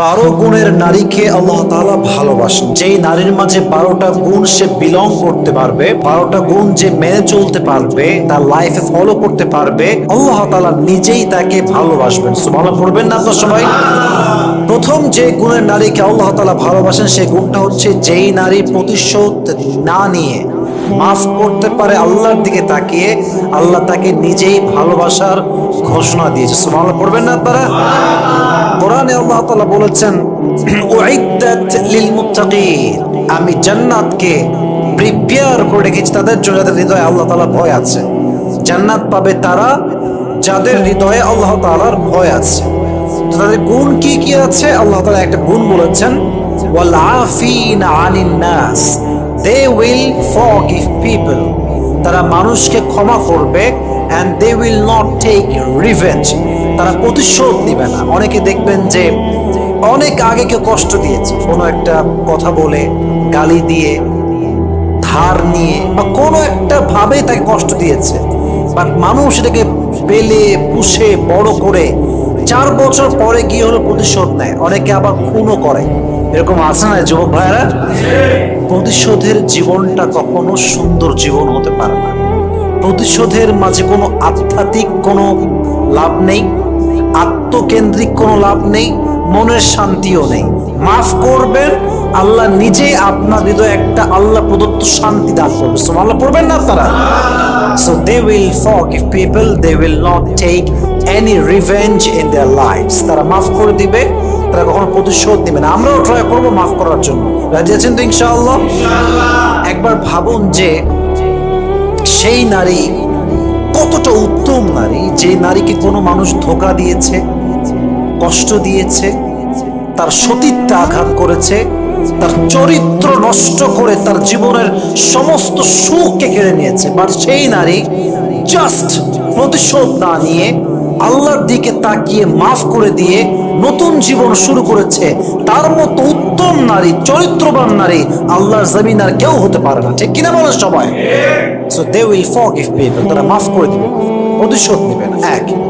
বারো গুণের নারীকে আল্লাহ তালা ভালোবাসেন। যেই নারীর মাঝে বারোটা গুণ সে বিলং করতে পারবে, বারোটা গুণ যে মেনে চলতে পারবে, তার লাইফে ফলো করতে পারবে, আল্লাহ তাআলা নিজেই তাকে ভালোবাসবেন। সুবহানাল্লাহ পড়বেন না আপনার সবাই? প্রথম যে গুণের নারীকে আল্লাহ তালা ভালোবাসেন, সেই গুণটা হচ্ছে যেই নারী প্রতিশোধ না নিয়ে মাফ করতে পারে আল্লাহর দিকে তাকিয়ে, আল্লাহ তাকে নিজেই ভালোবাসার ঘোষণা দিয়েছে। সুবহানাল্লাহ পড়বেন না আপনারা? কোরআনে আল্লাহ তাআলা বলেছেন উইদ্দাত লিল মুত্তাকিন আমি জান্নাতকে প্রিপেয়ার করে রেখেছি তাদের জন্য, যাদের হৃদয়ে আল্লাহ তাআলা ভয় আছে। জান্নাত পাবে তারা যাদের হৃদয়ে আল্লাহ তাআলার ভয় আছে। তাদের গুণ কি কি আছে? আল্লাহ তাআলা একটা গুণ বলেছেন ওয়াল আফিনা আনিন নাস। দে উইল ফরগিভ পিপল তারা মানুষকে ক্ষমা করবে। And they will not take revenge তারা প্রতিশোধ নিবে না। অনেকে দেখবেন যে অনেক আগে কেউ কষ্ট দিয়েছে। কোনো একটা কথা বলে গালি দিয়ে ধার নিয়ে বা কোনো একটা ভাবে তাকে কষ্ট দিয়েছে। বাট মানুষ এটাকে পেলে পুষে বড় করে চার বছর পরে গিয়ে হলো প্রতিশোধ নেয়। অনেকে আবার খুনও করে। এরকম আছে না যুবক ভাইরা প্রতিশোধের জীবনটা কখনো সুন্দর জীবন হতে পারে না। প্রতিশোধের মাঝে কোনো আধ্যাত্মিক কোনো লাভ নেই আত্মকেন্দ্রিক কোনো লাভ নেই মনের শান্তিও নেই। মাফ করবেন আল্লাহ নিজে আপনার হৃদয়ে একটা আল্লাহ প্রদত্ত শান্তি দান করবে। So, আল্লাহ পড়বেন না আপনারা? So they will fuck if people they will not take any revenge in their lives. তারা মাফ করে দিবে তারা কখনো প্রতিশোধ নেবে না। আমরাও ট্রাই করব মাফ করার জন্য। রাজি আছেন তো ইনশাআল্লাহ? একবার ভাবুন যে সেই নারী কতটা উত্তম নারী? যে নারীকে কোনো মানুষ ধোকা দিয়েছে, কষ্ট দিয়েছে, তার সতীত্বে আঘাত করেছে, তার চরিত্র নষ্ট করে তার জীবনের সমস্ত সুখকে কেড়ে নিয়েছে। বাট সেই নারী জাস্ট প্রতিশোধ না নিয়ে আল্লাহর দিকে তাকিয়ে মাফ করে দিয়ে নতুন জীবন শুরু করেছে। তার মতো উত্তম নারী, চরিত্রবান নারী আল্লাহর জমিন আর কেউ হতে পারে না। ঠিক কিনা বলেন সবাই? দে তারা মাফ করে দিবে প্রতিশোধ নেবেন। এক।